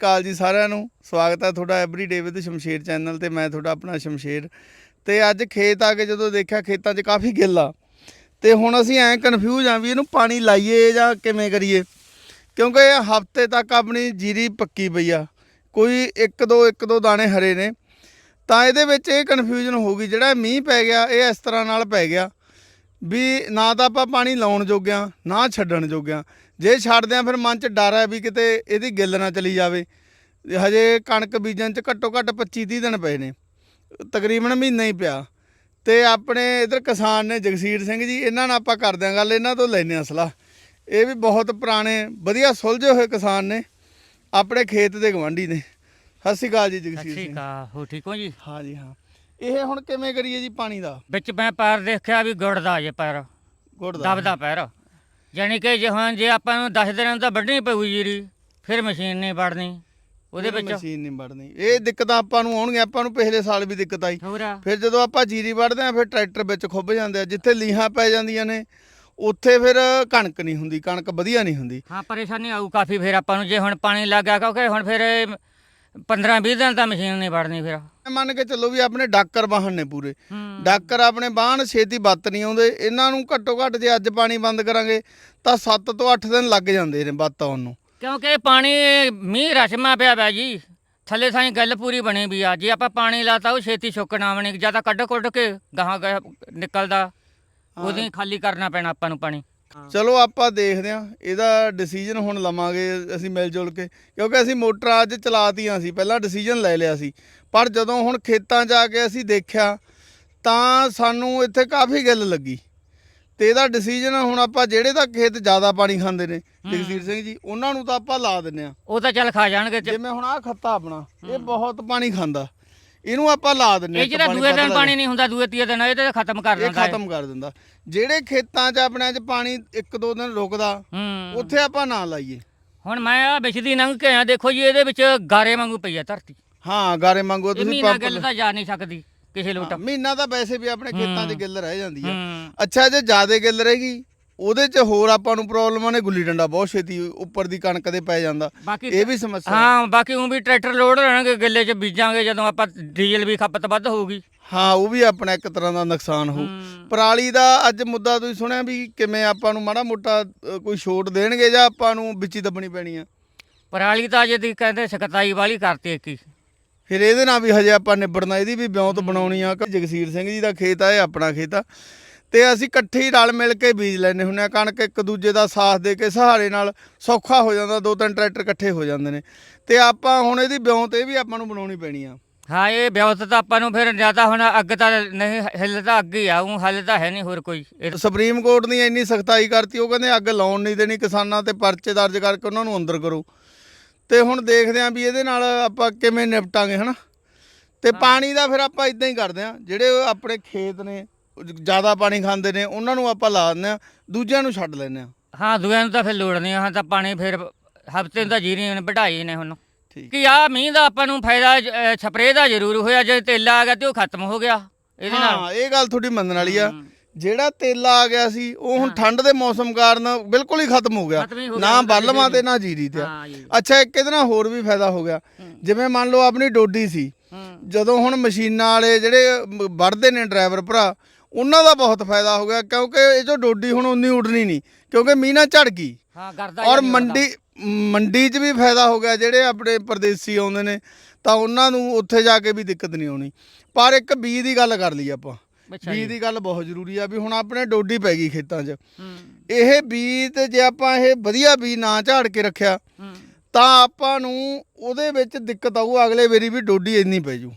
ਕਾਲ ਜੀ ਸਾਰਿਆਂ ਨੂੰ। ਸਵਾਗਤ ਹੈ ਤੁਹਾਡਾ ਐਵਰੀਡੇ ਵਿਦ ਸ਼ਮਸ਼ੇਰ ਚੈਨਲ ਤੇ ਮੈਂ ਤੁਹਾਡਾ ਆਪਣਾ ਸ਼ਮਸ਼ੇਰ। ਤੇ ਅੱਜ ਖੇਤ ਆ ਕੇ ਜਦੋਂ ਦੇਖਿਆ ਖੇਤਾਂ 'ਚ ਕਾਫੀ ਗਿੱਲ ਆ। ਤੇ ਹੁਣ ਅਸੀਂ ਐਂ ਕਨਫਿਊਜ਼ ਆ ਵੀ ਇਹਨੂੰ ਪਾਣੀ ਲਾਈਏ ਜਾਂ ਕਿਵੇਂ ਕਰੀਏ? ਕਿਉਂਕਿ ਹਫ਼ਤੇ ਤੱਕ ਆਪਣੀ ਜੀਰੀ ਪੱਕੀ ਪਈ ਆ। ਕੋਈ ਇੱਕ ਦੋ ਇੱਕ ਦੋ ਦਾਣੇ ਹਰੇ ਨੇ। ਤਾਂ ਇਹਦੇ ਵਿੱਚ ਇਹ ਕਨਫਿਊਜ਼ਨ ਹੋ ਗਈ। ਜਿਹੜਾ ਮੀਂਹ ਪੈ ਗਿਆ, ਇਹ ਇਸ ਤਰ੍ਹਾਂ ਨਾਲ ਪੈ ਗਿਆ ਵੀ ਨਾ ਤਾਂ ਆਪਾਂ ਪਾਣੀ ਲਾਉਣ ਜੋਗਿਆ ਨਾ ਛੱਡਣ ਜੋਗਿਆ ਜੇ ਛੱਡਦੇ ਆ ਫਿਰ ਮਨ 'ਚ ਡਰ ਹੈ ਵੀ ਕਿਤੇ ਇਹਦੀ ਗਿੱਲ ਨਾ ਚਲੀ ਜਾਵੇ। ਹਜੇ ਕਣਕ ਬੀਜਣ 'ਚ ਘੱਟੋ ਘੱਟ 25 30 ਦਿਨ ਪਏ ਨੇ। ਤਕਰੀਬਨ ਮਹੀਨਾ ਹੀ ਪਿਆ। ਤੇ ਆਪਣੇ ਇਧਰ ਕਿਸਾਨ ਨੇ ਜਗਸੀਰ ਸਿੰਘ ਜੀ ਇਹਨਾਂ ਨਾਲ ਆਪਾਂ ਕਰਦੇ ਆਂ ਗੱਲ ਇਹਨਾਂ ਤੋਂ ਲੈਨੇ ਆ ਸਲਾਹ। ਇਹ ਵੀ ਬਹੁਤ ਪੁਰਾਣੇ ਵਧੀਆ ਸੁਲਝੇ ਹੋਏ ਕਿਸਾਨ ਨੇ ਆਪਣੇ ਖੇਤ ਦੇ ਗਵਾਂਢੀ ਨੇ। ਸਤਿ ਸ਼੍ਰੀ ਅਕਾਲ ਜੀ ਜਗਸੀਰ ਠੀਕ ਸਿੰਘ। ਆ ਹੋ ਠੀਕ ਹੋ ਜੀ? ਹਾਂ ਜੀ ਹਾਂ। ਇਹ ਹੁਣ ਕਿਵੇਂ ਕਰੀਏ ਜੀ ਪਾਣੀ ਦਾ? ਵਿੱਚ ਮੈਂ ਪੈਰ ਦੇਖਿਆ ਵੀ ਗੁੜਦਾ ਜੇ ਪੈਰ। ਗੁੜ ਦਾ ਦਬਦਾ ਪੈਰ। ਯਾਨੀ ਕਿ ਜੇ ਹੁਣ ਜੇ ਆਪਾਂ ਨੂੰ 10 ਦਿਨਾਂ ਦਾ ਵੱਢਣੀ ਪਊ ਜੀਰੀ ਫਿਰ ਮਸ਼ੀਨ ਨਹੀਂ ਵੜਨੀ। ਉਹਦੇ ਵਿੱਚ ਮਸ਼ੀਨ ਨਹੀਂ ਵੜਨੀ। ਇਹ ਦਿੱਕਤਾਂ ਆਪਾਂ ਨੂੰ ਆਉਣਗੀਆਂ ਆਪਾਂ ਨੂੰ ਪਿਛਲੇ ਸਾਲ ਵੀ ਦਿੱਕਤ ਆਈ। ਹੋਰ ਫਿਰ ਜਦੋਂ ਆਪਾਂ ਜੀਰੀ ਵੜਦੇ ਆ ਫਿਰ ਟਰੈਕਟਰ ਵਿੱਚ ਖੁੱਭ ਜਾਂਦੇ ਆ ਜਿੱਥੇ ਲੀਹਾਂ ਪੈ ਜਾਂਦੀਆਂ ਨੇ ਉੱਥੇ ਫਿਰ ਕਣਕ ਨਹੀਂ ਹੁੰਦੀ ਕਣਕ ਵਧੀਆ ਨਹੀਂ ਹੁੰਦੀ। ਹਾਂ ਪਰੇਸ਼ਾਨੀ ਆਊ ਕਾਫੀ ਫਿਰ ਆਪਾਂ ਨੂੰ ਜੇ ਹੁਣ ਪਾਣੀ ਲੱਗ ਗਿਆ ਕਿਉਂਕਿ ਹੁਣ ਫਿਰ 15 20 ਦਿਨ ਤਾਂ ਮਸ਼ੀਨ ਨਹੀਂ ਵੜਨੀ ਫਿਰ। ਮੰਨ ਕੇ ਚੱਲੋ ਵੀ ਆਪਣੇ ਡਾਕਰ ਵਾਹਨ ਨੇ ਪੂਰੇ। ਹੂੰ। ਡਾਕਰ ਆਪਣੇ ਬਾਹਣ ਛੇਤੀ ਬੱਤ ਨਹੀਂ ਆਉਂਦੇ। ਇਹਨਾਂ ਨੂੰ ਘੱਟੋ ਘੱਟ ਜੇ ਅੱਜ ਪਾਣੀ ਬੰਦ ਕਰਾਂਗੇ ਤਾਂ 7 ਤੋਂ 8 ਦਿਨ ਲੱਗ ਜਾਂਦੇ ਨੇ ਬੱਤ ਆਉਣ ਨੂੰ। ਕਿਉਂਕਿ ਪਾਣੀ ਮੀਂਹ ਰਸ਼ਮਾ ਪਿਆ ਬੈ ਜੀ। ਥੱਲੇ ਸਾਈ ਗੱਲ ਪੂਰੀ ਬਣੀ ਵੀ ਆ। ਜੇ ਆਪਾਂ ਪਾਣੀ ਲਾਤਾ ਉਹ ਛੇਤੀ ਸੁੱਕਣਾ ਬਣੇ। ਜ਼ਿਆਦਾ ਕੱਢ ਕੁੱਟ ਕੇ ਗਾਹਾਂ ਗਾਹਾਂ ਨਿਕਲਦਾ। ਉਹਦੀ ਖਾਲੀ ਕਰਨਾ ਪੈਣਾ ਆਪਾਂ ਨੂੰ ਪਾਣੀ। ਚਲੋ ਆਪਾਂ ਦੇਖਦੇ ਹਾਂ ਇਹਦਾ ਡਿਸੀਜਨ ਹੁਣ ਲਵਾਂਗੇ ਅਸੀਂ ਮਿਲ ਜੁਲ ਕੇ ਕਿਉਂਕਿ ਅਸੀਂ ਮੋਟਰਾਂ ਅੱਜ ਚਲਾਤੀਆਂ ਸੀ ਪਹਿਲਾਂ ਡਿਸੀਜਨ ਲੈ ਲਿਆ ਸੀ। ਪਰ ਜਦੋਂ ਹੁਣ ਖੇਤਾਂ 'ਚ ਆ ਕੇ ਅਸੀਂ ਦੇਖਿਆ ਤਾਂ ਸਾਨੂੰ ਇੱਥੇ ਕਾਫੀ ਗਿੱਲ ਲੱਗੀ। ਤੇ ਇਹਦਾ ਡਿਸੀਜਨ ਹੁਣ ਆਪਾਂ ਜਿਹੜੇ ਤਾਂ ਖੇਤ ਜ਼ਿਆਦਾ ਪਾਣੀ ਖਾਂਦੇ ਨੇ ਜਗਸੀਰ ਸਿੰਘ ਜੀ ਉਹਨਾਂ ਨੂੰ ਤਾਂ ਆਪਾਂ ਲਾ ਦਿੰਨੇ ਆ ਉਹ ਤਾਂ ਚੱਲ ਖਾ ਜਾਣਗੇ ਜਿਵੇਂ ਹੁਣ ਆਹ ਖੱਤਾ ਆਪਣਾ ਇਹ ਬਹੁਤ ਪਾਣੀ ਖਾਂਦਾ। ਇਹਨੂੰ ਆਪਾਂ ਲਾ ਦਿੰਨੇ ਆ ਇਹ ਜਿਹੜਾ ਦੂਏ ਦਿਨ ਪਾਣੀ ਨਹੀਂ ਹੁੰਦਾ ਦੂਏ ਤੀਏ ਦਿਨ ਇਹ ਤੇ ਖਤਮ ਕਰ ਦਿੰਦਾ। ਖਤਮ ਕਰ ਦਿੰਦਾ। ਜਿਹੜੇ ਖੇਤਾਂ 'ਚ ਆਪਣੇ 'ਚ ਪਾਣੀ ਇੱਕ ਦੋ ਦਿਨ ਰੁਕਦਾ ਉੱਥੇ ਆਪਾਂ ਨਾ ਲਾਈਏ। ਹੁਣ ਮੈਂ ਆ ਵਿਚਦੀ ਲੰਘ ਕੇ ਆਇਆ ਦੇਖੋ ਜੀ ਇਹਦੇ ਵਿੱਚ ਗਾਰੇ ਵਾਂਗੂ ਪਈ ਆ ਧਰਤੀ। ਹਾਂ ਗਾਰੇ ਇਹ ਤੁਸੀਂ ਪੰਪ ਗੱਲ ਤਾਂ ਜਾ ਨਹੀਂ ਸਕਦੀ ਕਿਸੇ ਲੋਟ। ਮਹੀਨਾ ਤਾਂ ਵੈਸੇ ਵੀ ਆਪਣੇ ਖੇਤਾਂ 'ਚ। ਗਿੱਲ ਰਹਿ ਜਾਂਦੀ ਆ। ਅੱਛਾ ਜੇ ਜ਼ਿਆਦਾ ਗਿੱਲ ਰਹੇਗੀ ਉਹਦੇ 'ਚ ਹੋਰ ਆਪਾਂ ਨੂੰ ਪ੍ਰੋਬਲਮਾਂ ਨੇ ਗੁੱਲੀ ਡੰਡਾ ਬਹੁਤ ਛੇਤੀ ਉੱਪਰ ਦੀ ਕਣਕ ਦੇ ਪੈ ਜਾਂਦਾ। ਬਾਕੀ ਇਹ ਵੀ ਸਮੱਸਿਆ। ਹਾਂ ਬਾਕੀ ਉਹ ਵੀ ਟਰੈਕਟਰ ਲੋਡ ਰਹਿਣਗੇ ਗਿੱਲੇ 'ਚ ਬੀਜਾਂਗੇ ਜਦੋਂ ਆਪਾਂ ਡੀਜ਼ਲ ਵੀ ਖਪਤ ਵੱਧ ਹੋਊਗੀ। ਹਾਂ ਉਹ ਵੀ ਆਪਣਾ ਇੱਕ ਤਰ੍ਹਾਂ ਦਾ ਨੁਕਸਾਨ ਹੋ। ਪਰਾਲੀ ਦਾ ਅੱਜ ਮੁੱਦਾ ਤੁਸੀਂ ਸੁਣਿਆ ਵੀ ਕਿਵੇਂ ਆਪਾਂ ਨੂੰ ਮਾੜਾ ਮੋਟਾ ਕੋਈ ਛੋਟ ਦੇਣਗੇ ਜਾਂ ਆਪਾਂ ਨੂੰ ਵਿੱਚ ਦੱਬਣੀ ਪੈਣੀ ਆ? ਪਰਾਲੀ ਤਾਂ ਜੇ ਦੀ ਕਹਿੰਦੇ ਸਕਤਾਈ ਵਾਲੀ ਕਰਤੀ ਇੱਕ ਹੀ। ਫਿਰ ਇਹਦੇ ਨਾਲ ਵੀ ਹਜੇ ਆਪਾਂ ਨਿਬੜਨਾ ਇਹਦੀ ਵੀ ਵਿਉਂਤ ਬਣਾਉਣੀ ਆ। ਜਗਸੀਰ ਸਿੰਘ ਜੀ ਦਾ ਖੇਤ ਆ ਇਹ ਆਪਣਾ ਖੇਤ ਆ। ਤੇ ਅਸੀਂ ਇਕੱਠੇ ਹੀ ਰਲ ਮਿਲ ਕੇ ਬੀਜ ਲੈਨੇ ਹੁੰਨੇ ਆ। ਕਣਕ ਇੱਕ ਦੂਜੇ ਦਾ ਸਾਥ ਦੇ ਕੇ ਸਹਾਰੇ ਨਾਲ ਸੌਖਾ ਹੋ ਜਾਂਦਾ ਦੋ ਤਿੰਨ ਟਰੈਕਟਰ ਇਕੱਠੇ ਹੋ ਜਾਂਦੇ ਨੇ। ਤੇ ਆਪਾਂ ਹੁਣ ਇਹਦੀ ਵਿਉਂਤ ਇਹ ਵੀ ਆਪਾਂ ਨੂੰ ਬਣਾਉਣੀ ਪੈਣੀ ਆ। ਹਾਂ ਇਹ ਵਿਵਸਥਾ ਤਾਂ ਆਪਾਂ ਨੂੰ ਫਿਰ ਜ਼ਿਆਦਾ ਹੁਣ ਅੱਗ ਤਾਂ ਨਹੀਂ ਹਿੱਲ ਤਾਂ ਅੱਗ ਹੀ ਆ ਉਹ ਹੱਲ ਤਾਂ ਹੈ ਨਹੀਂ ਹੋਰ ਕੋਈ। ਸੁਪਰੀਮ ਕੋਰਟ ਨੇ ਇੰਨੀ ਸਖਤਾਈ ਕਰਤੀ ਉਹ ਕਹਿੰਦੇ ਅੱਗ ਲਾਉਣ ਨਹੀਂ ਦੇਣੀ ਕਿਸਾਨਾਂ ਤੇ ਪਰਚੇ ਦਰਜ ਕਰਕੇ ਉਹਨਾਂ ਨੂੰ ਅੰਦਰ ਕਰੋ। ਤੇ ਹੁਣ ਦੇਖਦੇ ਆਂ ਵੀ ਇਹਦੇ ਨਾਲ ਆਪਾਂ ਕਿਵੇਂ ਨਿਪਟਾਂਗੇ ਹਨਾ? ਤੇ ਪਾਣੀ ਦਾ ਫਿਰ ਆਪਾਂ ਇਦਾਂ ਹੀ ਕਰਦੇ ਆਂ ਜਿਹੜੇ ਆਪਣੇ ਖੇਤ ਨੇ ਜ਼ਿਆਦਾ ਪਾਣੀ ਖਾਂਦੇ ਨੇ ਉਹਨਾਂ ਨੂੰ ਆਪਾਂ ਲਾ ਦਿੰਦੇ ਆਂ ਦੂਜਿਆਂ ਨੂੰ ਛੱਡ ਲੈਂਦੇ ਆਂ ਹਾਂ ਦੂਆਂ ਨੂੰ ਤਾਂ ਫਿਰ ਲੋੜ ਨਹੀਂ ਹਾਂ ਤਾਂ ਪਾਣੀ ਫਿਰ ਹਫ਼ਤੇ ਦਾ ਜੀਰੀ ਨੇ ਵਢਾਈ ਨੇ ਹੁਣ। ਕਿ ਆ ਮੀਂਹ ਦਾ ਆਪਾਂ ਨੂੰ ਫਾਇਦਾ ਸਪਰੇਅ ਦਾ ਜ਼ਰੂਰ ਹੋਇਆ ਜੇ ਤੇਲਾ ਆ ਗਿਆ ਤੇ ਉਹ ਖਤਮ ਹੋ ਗਿਆ ਇਹਦੇ ਨਾਲ। ਹਾਂ ਇਹ ਗੱਲ ਤੁਹਾਡੀ ਮੰਨਣ ਵਾਲੀ ਆ। ਜਿਹੜਾ ਤੇਲਾ ਆ ਗਿਆ ਸੀ ਉਹ ਹੁਣ ਠੰਡ ਦੇ ਮੌਸਮ ਕਾਰਨ ਬਿਲਕੁਲ ਹੀ ਖਤਮ ਹੋ ਗਿਆ। ਨਾ ਜੀਰੀ ਤੇ ਨਾ ਜੀਰੀ ਤੇ ਅੱਛਾ ਇੱਕ ਇਹਦੇ ਨਾਲ ਹੋਰ ਵੀ ਫਾਇਦਾ ਹੋ ਗਿਆ। ਜਿਵੇਂ ਮੰਨ ਲਓ ਆਪਣੀ ਡੋਡੀ ਸੀ। ਜਦੋਂ ਹੁਣ ਮਸ਼ੀਨਾਂ ਵਾਲੇ ਜਿਹੜੇ ਵੜਦੇ ਨੇ ਡਰਾਈਵਰ ਭਰਾ ਉਹਨਾਂ ਦਾ ਬਹੁਤ ਫਾਇਦਾ ਹੋ ਗਿਆ ਕਿਉਂਕਿ ਇਹ ਜੋ ਡੋਡੀ ਹੁਣ ਉਨੀ ਉਡਣੀ ਨਹੀਂ ਕਿਉਂਕਿ ਮੀਨਾ ਝੜ ਗਈ। ਹਾਂ ਕਰਦਾ ਔਰ ਮੰਡੀ ਮੰਡੀ 'ਚ ਵੀ ਫਾਇਦਾ ਹੋ ਗਿਆ ਜਿਹੜੇ ਆਪਣੇ ਪਰਦੇਸੀ ਆਉਂਦੇ ਨੇ ਤਾਂ ਉਹਨਾਂ ਨੂੰ ਉੱਥੇ ਜਾ ਕੇ ਵੀ ਦਿੱਕਤ ਨਹੀਂ ਆਉਣੀ। ਪਰ ਇੱਕ ਬੀ ਦੀ ਗੱਲ ਕਰ ਲਈ ਆਪਾਂ। ਬੀ ਦੀ ਗੱਲ ਬਹੁਤ ਜ਼ਰੂਰੀ ਆ ਵੀ ਹੁਣ ਆਪਣੇ ਡੋਡੀ ਪੈ ਗਈ ਖੇਤਾਂ 'ਚ। ਇਹ ਬੀ ਤੇ ਜੇ ਆਪਾਂ ਇਹ ਵਧੀਆ ਬੀ ਨਾ ਝਾੜ ਕੇ ਰੱਖਿਆ ਤਾਂ ਆਪਾਂ ਨੂੰ ਉਹਦੇ ਵਿੱਚ ਦਿੱਕਤ ਆਊ ਅਗਲੇ ਵਾਰੀ ਵੀ ਡੋਡੀ ਇੰਨੀ ਪੈ ਜੂ।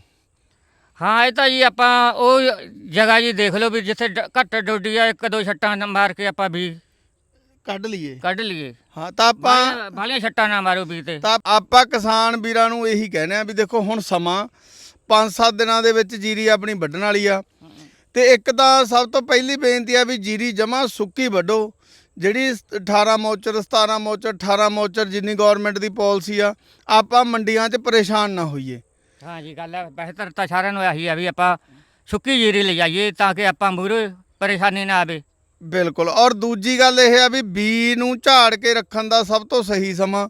ਹਾਂ ਇਹ ਤਾਂ ਜੀ ਆਪਾਂ ਉਹ ਜਗ੍ਹਾ ਜੀ ਦੇਖ ਲਓ ਵੀ ਜਿੱਥੇ ਡ- ਘੱਟ ਡੋਡੀ ਆ ਇੱਕ ਦੋ ਛੱਟਾਂ ਨਾ ਮਾਰ ਕੇ ਆਪਾਂ ਵੀ ਕੱਢ ਲਈਏ। ਕੱਢ ਲਈਏ। ਹਾਂ ਤਾਂ ਆਪਾਂ ਬਾਹਲੀਆਂ ਬਾਹਲੀਆਂ ਛੱਟਾਂ ਨਾ ਮਾਰੋ ਵੀ ਤੇ। ਤਾਂ ਆਪਾਂ ਕਿਸਾਨ ਵੀਰਾਂ ਨੂੰ ਇਹੀ ਕਹਿੰਦੇ ਆ ਵੀ ਦੇਖੋ ਹੁਣ ਸਮਾਂ 5-7 ਦਿਨਾਂ ਦੇ ਵਿੱਚ ਜੀਰੀ ਆਪਣੀ ਵੱਢਣ ਵਾਲੀ ਆ। ਤੇ ਇੱਕ ਤਾਂ ਸਭ ਤੋਂ ਪਹਿਲੀ ਬੇਨਤੀ ਆ ਵੀ ਜੀਰੀ ਜਮਾ ਸੁੱਕੀ ਵੱਢੋ। ਜਿਹੜੀ 18 ਮੌਚਰ 17 ਮੌਚਰ 18 ਮੌਚਰ ਜਿੰਨੀ ਗਵਰਨਮੈਂਟ ਦੀ ਪਾਲਿਸੀ ਆ ਆਪਾਂ ਮੰਡੀਆਂ 'ਚ ਪਰੇਸ਼ਾਨ ਨਾ ਹੋਈਏ। ਹਾਂ ਗੱਲ ਹੈ। ਬਿਹਤਰ ਤਾਂ ਸਾਰਿਆਂ ਨੂੰ ਇਹੀ ਆ ਵੀ ਆਪਾਂ ਸੁੱਕੀ ਜੀਰੀ ਲਿਜਾਈਏ ਤਾਂ ਕਿ ਆਪਾਂ ਮੂਰੇ ਪਰੇਸ਼ਾਨੀ ਨਾ ਆਵੇ। ਬਿਲਕੁਲ। ਔਰ ਦੂਜੀ ਗੱਲ ਇਹ ਆ ਵੀ ਬੀ ਨੂੰ ਝਾੜ ਕੇ ਰੱਖਣ ਦਾ ਸਭ ਤੋਂ ਸਹੀ ਸਮਾਂ,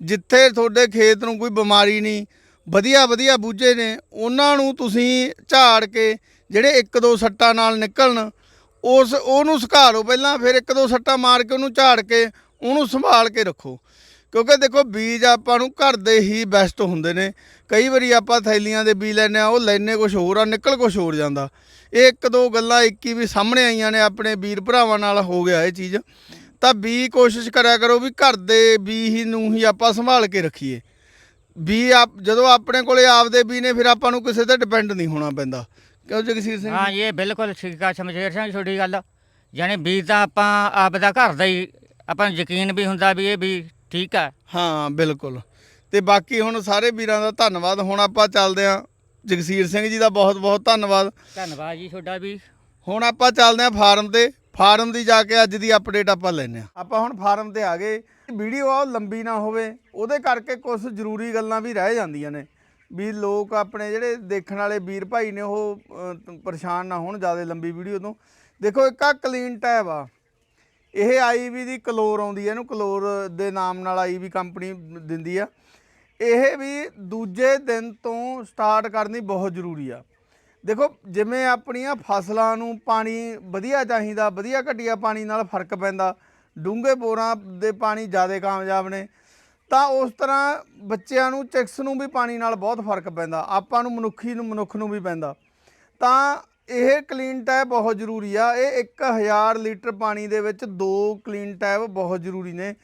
ਜਿੱਥੇ ਤੁਹਾਡੇ ਖੇਤ ਨੂੰ ਕੋਈ ਬਿਮਾਰੀ ਨਹੀਂ, ਵਧੀਆ ਵਧੀਆ ਬੂਝੇ ਨੇ, ਉਹਨਾਂ ਨੂੰ ਤੁਸੀਂ ਝਾੜ ਕੇ ਜਿਹੜੇ ਇੱਕ ਦੋ ਸੱਟਾਂ ਨਾਲ ਨਿਕਲਣ, ਉਸ, ਉਹਨੂੰ ਸੁਕਾ ਲਓ। ਪਹਿਲਾਂ ਫਿਰ ਇੱਕ ਦੋ ਸੱਟਾਂ ਮਾਰ ਕੇ ਉਹਨੂੰ ਝਾੜ ਕੇ ਉਹਨੂੰ ਸੰਭਾਲ ਕੇ ਰੱਖੋ। ਕਿਉਂਕਿ ਦੇਖੋ ਬੀਜ ਆਪਾਂ ਨੂੰ ਘਰ ਦੇ ਹੀ ਬੈਸਟ ਹੁੰਦੇ ਨੇ। ਕਈ ਵਾਰੀ ਆਪਾਂ ਥੈਲੀਆਂ ਦੇ ਬੀਜ ਲੈਨੇ ਆ ਉਹ ਲੈਨੇ ਕੁਝ ਹੋਰ ਆ, ਨਿਕਲ ਕੁਝ ਹੋਰ ਜਾਂਦਾ। ਇਹ ਇੱਕ ਦੋ ਗੱਲਾਂ ਇੱਕੀ ਵੀ ਸਾਹਮਣੇ ਆਈਆਂ ਨੇ ਆਪਣੇ ਵੀਰ ਭਰਾਵਾਂ ਨਾਲ ਹੋ ਗਿਆ ਇਹ ਚੀਜ਼। ਤਾਂ ਬੀ ਕੋਸ਼ਿਸ਼ ਕਰਿਆ ਕਰੋ ਵੀ ਘਰ ਦੇ ਬੀ ਹੀ ਨੂੰ ਹੀ ਆਪਾਂ ਸੰਭਾਲ ਕੇ ਰੱਖੀਏ। ਬੀ ਆਪ, ਜਦੋਂ ਆਪਣੇ ਕੋਲੇ ਆਪਦੇ ਬੀ ਨੇ, ਫਿਰ ਆਪਾਂ ਨੂੰ ਕਿਸੇ ਤੇ ਡਿਪੈਂਡ ਨਹੀਂ ਹੋਣਾ ਪੈਂਦਾ। ਕਿਉਂ ਜਗਸੀਰ ਸਿੰਘ ਹਾਂ ਇਹ ਬਿਲਕੁਲ ਠੀਕ ਆ ਸ਼ਮਸ਼ੇਰ ਸਿੰਘ ਛੋਟੀ ਗੱਲ। ਯਾਨੀ ਬੀਜ ਤਾਂ ਆਪਾਂ ਆਪ ਦਾ ਘਰ ਦਾ ਹੀ, ਆਪਾਂ ਨੂੰ ਯਕੀਨ ਵੀ ਹੁੰਦਾ ਵੀ ਇਹ ਵੀ ਠੀਕ ਆ। ਹਾਂ ਬਿਲਕੁਲ। ਤੇ ਬਾਕੀ ਹੁਣ ਸਾਰੇ ਵੀਰਾਂ ਦਾ ਧੰਨਵਾਦ। ਹੁਣ ਆਪਾਂ ਚੱਲਦੇ ਆਂ ਜਗਸੀਰ ਸਿੰਘ ਜੀ ਦਾ ਬਹੁਤ ਬਹੁਤ ਧੰਨਵਾਦ। ਧੰਨਵਾਦ ਜੀ ਤੁਹਾਡਾ ਵੀ। ਹੁਣ ਆਪਾਂ ਚੱਲਦੇ ਆਂ ਫਾਰਮ ਤੇ। ਫਾਰਮ ਦੀ ਜਾ ਕੇ ਅੱਜ ਦੀ ਅਪਡੇਟ ਆਪਾਂ ਲੈਨੇ ਆ ਆਪਾਂ ਹੁਣ ਫਾਰਮ ਤੇ ਆ ਗਏ। ਵੀਡੀਓ ਆ ਲੰਬੀ ਨਾ ਹੋਵੇ। ਉਹਦੇ ਕਰਕੇ ਕੁਝ ਜ਼ਰੂਰੀ ਗੱਲਾਂ ਵੀ ਰਹਿ ਜਾਂਦੀਆਂ ਨੇ। ਵੀ ਲੋਕ ਆਪਣੇ ਜਿਹੜੇ ਦੇਖਣ ਵਾਲੇ ਵੀਰ ਭਾਈ ਨੇ ਉਹ ਪਰੇਸ਼ਾਨ ਨਾ ਹੋਣ ਜ਼ਿਆਦਾ ਲੰਬੀ ਵੀਡੀਓ ਤੋਂ। ਦੇਖੋ ਇੱਕ ਆ ਕਲੀਨ ਟੈਬ ਆ। ਇਹ ਆਈਵੀ ਦੀ ਕਲੋਰ ਆਉਂਦੀ ਹੈ ਇਹਨੂੰ ਕਲੋਰ ਦੇ ਨਾਮ ਨਾਲ ਆਈਵੀ ਕੰਪਨੀ ਦਿੰਦੀ ਆ। ਇਹ ਵੀ ਦੂਜੇ ਦਿਨ ਤੋਂ ਸਟਾਰਟ ਕਰਨੀ ਬਹੁਤ ਜ਼ਰੂਰੀ ਆ। ਦੇਖੋ, ਜਿਵੇਂ ਆਪਣੀਆਂ ਫਸਲਾਂ ਨੂੰ ਪਾਣੀ ਵਧੀਆ ਚਾਹੀਦਾ, ਵਧੀਆ ਘਟੀਆ ਪਾਣੀ ਨਾਲ ਫ਼ਰਕ ਪੈਂਦਾ, ਡੂੰਘੇ ਬੋਰਾਂ ਦੇ ਪਾਣੀ ਜ਼ਿਆਦਾ ਕਾਮਯਾਬ ਨੇ, ਤਾਂ ਉਸ ਤਰ੍ਹਾਂ ਬੱਚਿਆਂ ਨੂੰ ਚਿਕਸ ਨੂੰ ਵੀ ਪਾਣੀ ਨਾਲ ਬਹੁਤ ਫ਼ਰਕ ਪੈਂਦਾ, ਆਪਾਂ ਨੂੰ ਮਨੁੱਖੀ ਨੂੰ, ਮਨੁੱਖ ਨੂੰ ਵੀ ਪੈਂਦਾ। ਤਾਂ ਇਹ ਕਲੀਨ ਟੈਬ ਬਹੁਤ ਜ਼ਰੂਰੀ ਆ। ਇਹ 1000 ਲੀਟਰ ਪਾਣੀ ਦੇ ਵਿੱਚ ਦੋ ਕਲੀਨ ਟੈਬ ਬਹੁਤ ਜ਼ਰੂਰੀ ਨੇ,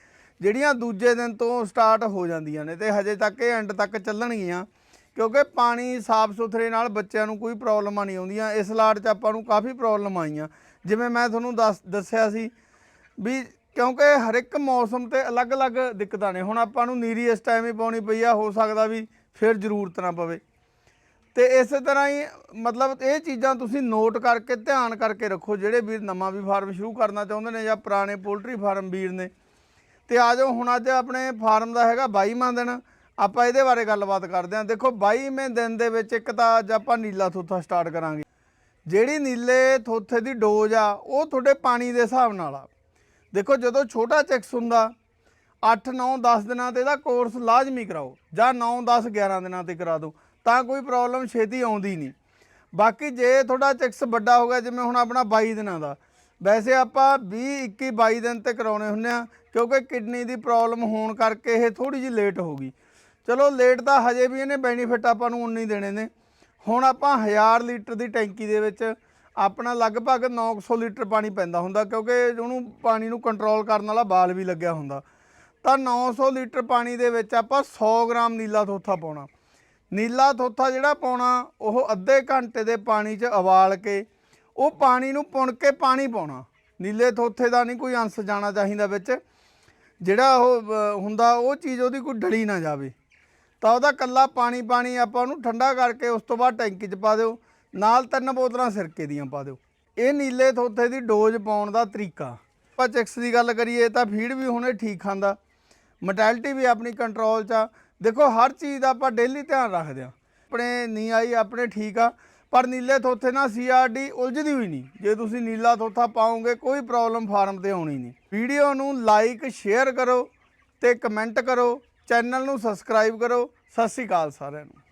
ਜਿਹੜੀਆਂ ਦੂਜੇ ਦਿਨ ਤੋਂ ਸਟਾਰਟ ਹੋ ਜਾਂਦੀਆਂ ਨੇ ਤੇ ਹਜੇ ਤੱਕ ਇਹ ਐਂਡ ਤੱਕ ਚੱਲਣਗੀਆਂ। ਕਿਉਂਕਿ ਪਾਣੀ ਸਾਫ਼ ਸੁਥਰੇ ਨਾਲ ਬੱਚਿਆਂ ਨੂੰ ਕੋਈ ਪ੍ਰੋਬਲਮਾਂ ਨਹੀਂ ਆਉਂਦੀਆਂ। ਇਸ ਲਾਟ 'ਚ ਆਪਾਂ ਨੂੰ ਕਾਫੀ ਪ੍ਰੋਬਲਮ ਆਈਆਂ। ਜਿਵੇਂ ਮੈਂ ਤੁਹਾਨੂੰ ਦੱਸ, ਦੱਸਿਆ ਸੀ ਵੀ ਕਿਉਂਕਿ ਹਰ ਇੱਕ ਮੌਸਮ ਤੇ ਅਲੱਗ-ਅਲੱਗ ਦਿੱਕਤਾਂ ਨੇ। ਹੁਣ ਆਪਾਂ ਨੂੰ ਨੀਰੀ ਇਸ ਟਾਈਮ ਹੀ ਪਾਉਣੀ ਪਈ ਆ, ਹੋ ਸਕਦਾ ਵੀ ਫਿਰ ਜ਼ਰੂਰਤ ਨਾ ਪਵੇ। ਤੇ ਇਸੇ ਤਰ੍ਹਾਂ ਹੀ ਮਤਲਬ ਇਹ ਚੀਜ਼ਾਂ ਤੁਸੀਂ ਨੋਟ ਕਰਕੇ, ਧਿਆਨ ਕਰਕੇ ਰੱਖੋ, ਜਿਹੜੇ ਵੀਰ ਨਵਾਂ ਵੀ ਫਾਰਮ ਸ਼ੁਰੂ ਕਰਨਾ ਚਾਹੁੰਦੇ ਨੇ ਜਾਂ ਪੁਰਾਣੇ ਪੋਲਟਰੀ ਫਾਰਮ ਵੀਰ ਨੇ। ਤੇ ਆ ਜਾਓ, ਹੁਣ ਅੱਜ ਆਪਣੇ ਫਾਰਮ ਦਾ ਹੈਗਾ 22ਵਾਂ ਦਿਨ। ਆਪਾਂ ਇਹਦੇ ਬਾਰੇ ਗੱਲਬਾਤ ਕਰਦੇ ਹਾਂ। ਦੇਖੋ 22ਵੇਂ ਦਿਨ ਦੇ ਵਿੱਚ ਇੱਕ ਤਾਂ ਅੱਜ ਆਪਾਂ ਨੀਲਾ ਥੋਥਾ ਸਟਾਰਟ ਕਰਾਂਗੇ। ਜਿਹੜੀ ਨੀਲੇ ਥੋਥੇ ਦੀ ਡੋਜ਼ ਆ, ਉਹ ਤੁਹਾਡੇ ਪਾਣੀ ਦੇ ਹਿਸਾਬ ਨਾਲ ਆ। ਦੇਖੋ, ਜਦੋਂ ਛੋਟਾ ਚੈਕਸ ਹੁੰਦਾ 8 9 10 ਦਿਨਾਂ ਤੇ ਇਹਦਾ ਕੋਰਸ ਲਾਜ਼ਮੀ ਕਰਾਓ, ਜਾਂ 9 10 11 ਦਿਨਾਂ ਤੇ ਕਰਾ ਦਿਓ। ਤਾਂ ਕੋਈ ਪ੍ਰੋਬਲਮ ਛੇਤੀ ਆਉਂਦੀ ਨਹੀਂ। ਬਾਕੀ ਜੇ ਤੁਹਾਡਾ ਚੈਕਸ ਵੱਡਾ ਹੋ ਗਿਆ, ਜਿਵੇਂ ਹੁਣ ਆਪਣਾ 22 ਦਿਨਾਂ ਦਾ, ਵੈਸੇ ਆਪਾਂ 20 21 22 ਦਿਨ ਤੇ ਕਰਾਉਣੇ ਹੁੰਦੇ ਆ ਕਿਉਂਕਿ ਕਿਡਨੀ ਦੀ ਪ੍ਰੋਬਲਮ ਹੋਣ ਕਰਕੇ ਇਹ ਥੋੜੀ ਜਿਹੀ ਲੇਟ ਹੋ ਗਈ। ਚਲੋ, ਲੇਟ ਤਾਂ ਹਜੇ ਵੀ ਇਹਨੇ ਬੈਨੀਫਿਟ ਆਪਾਂ ਨੂੰ ਉਨੇ ਦੇਣੇ ਨੇ। ਹੁਣ ਆਪਾਂ 1000 ਲੀਟਰ ਦੀ ਟੈਂਕੀ ਦੇ ਵਿੱਚ ਆਪਣਾ ਲਗਭਗ 900 ਲੀਟਰ ਪਾਣੀ ਪੈਂਦਾ ਹੁੰਦਾ, ਕਿਉਂਕਿ ਉਹਨੂੰ ਪਾਣੀ ਨੂੰ ਕੰਟਰੋਲ ਕਰਨ ਵਾਲਾ ਬਾਲ ਵੀ ਲੱਗਿਆ ਹੁੰਦਾ। ਤਾਂ 900 ਲੀਟਰ ਪਾਣੀ ਦੇ ਵਿੱਚ ਆਪਾਂ 100 ਗ੍ਰਾਮ ਨੀਲਾ ਥੋਥਾ ਪਾਉਣਾ। ਨੀਲਾ ਥੋਥਾ ਜਿਹੜਾ ਪਾਉਣਾ, ਉਹ ਅੱਧੇ ਘੰਟੇ ਦੇ ਪਾਣੀ 'ਚ ਉਬਾਲ ਕੇ, ਉਹ ਪਾਣੀ ਨੂੰ ਪੁਣ ਕੇ ਪਾਣੀ ਪਾਉਣਾ। ਨੀਲੇ ਥੋਥੇ ਦਾ ਨਹੀਂ ਕੋਈ ਅੰਸ਼ ਜਾਣਾ ਚਾਹੀਦਾ ਵਿੱਚ। ਜਿਹੜਾ ਉਹ ਹੁੰਦਾ, ਉਹ ਚੀਜ਼ ਉਹਦੀ ਕੋਈ ਡਲੀ ਨਾ ਜਾਵੇ। ਤਾਂ ਉਹਦਾ ਕੱਲਾ ਪਾਣੀ ਪਾਣੀ ਆਪਾਂ ਉਹਨੂੰ ਠੰਡਾ ਕਰਕੇ ਉਸ ਤੋਂ ਬਾਅਦ ਟੈਂਕੀ 'ਚ ਪਾ ਦਿਓ। ਨਾਲ ਤਿੰਨ ਬੋਤਲਾਂ ਸਿਰਕੇ ਦੀਆਂ ਪਾ ਦਿਓ। ਇਹ ਨੀਲੇ ਥੋਥੇ ਦੀ ਡੋਜ਼ ਪਾਉਣ ਦਾ ਤਰੀਕਾ। ਆਪਾਂ ਚਿਕਸ ਦੀ ਗੱਲ ਕਰੀਏ ਤਾਂ ਫੀਡ ਵੀ ਹੁਣੇ ਠੀਕ ਖਾਂਦਾ। ਮੋਟੈਲਿਟੀ ਵੀ ਆਪਣੀ ਕੰਟਰੋਲ 'ਚ ਆ। ਦੇਖੋ, ਹਰ ਚੀਜ਼ ਦਾ ਆਪਾਂ ਡੇਲੀ ਧਿਆਨ ਰੱਖਦੇ ਆ ਆਪਣੇ ਨਹੀਂ ਆਈ, ਆਪਣੇ ਠੀਕ ਆ, ਪਰ ਨੀਲੇ ਥੋਥੇ ਨਾਲ ਸੀਆਰਡੀ ਉਲਝਦੀ ਹੋਈ ਨਹੀਂ। ਜੇ ਤੁਸੀਂ ਨੀਲਾ ਥੋਥਾ ਪਾਓਗੇ, ਕੋਈ ਪ੍ਰੋਬਲਮ ਫਾਰਮ ਤੇ ਆਉਣੀ ਨਹੀਂ। ਵੀਡੀਓ ਨੂੰ ਲਾਈਕ ਸ਼ੇਅਰ ਕਰੋ ਤੇ ਕਮੈਂਟ ਕਰੋ ਚੈਨਲ ਨੂੰ ਸਬਸਕ੍ਰਾਈਬ ਕਰੋ। ਸਤਿ ਸ਼੍ਰੀ ਅਕਾਲ ਸਾਰਿਆਂ ਨੂੰ।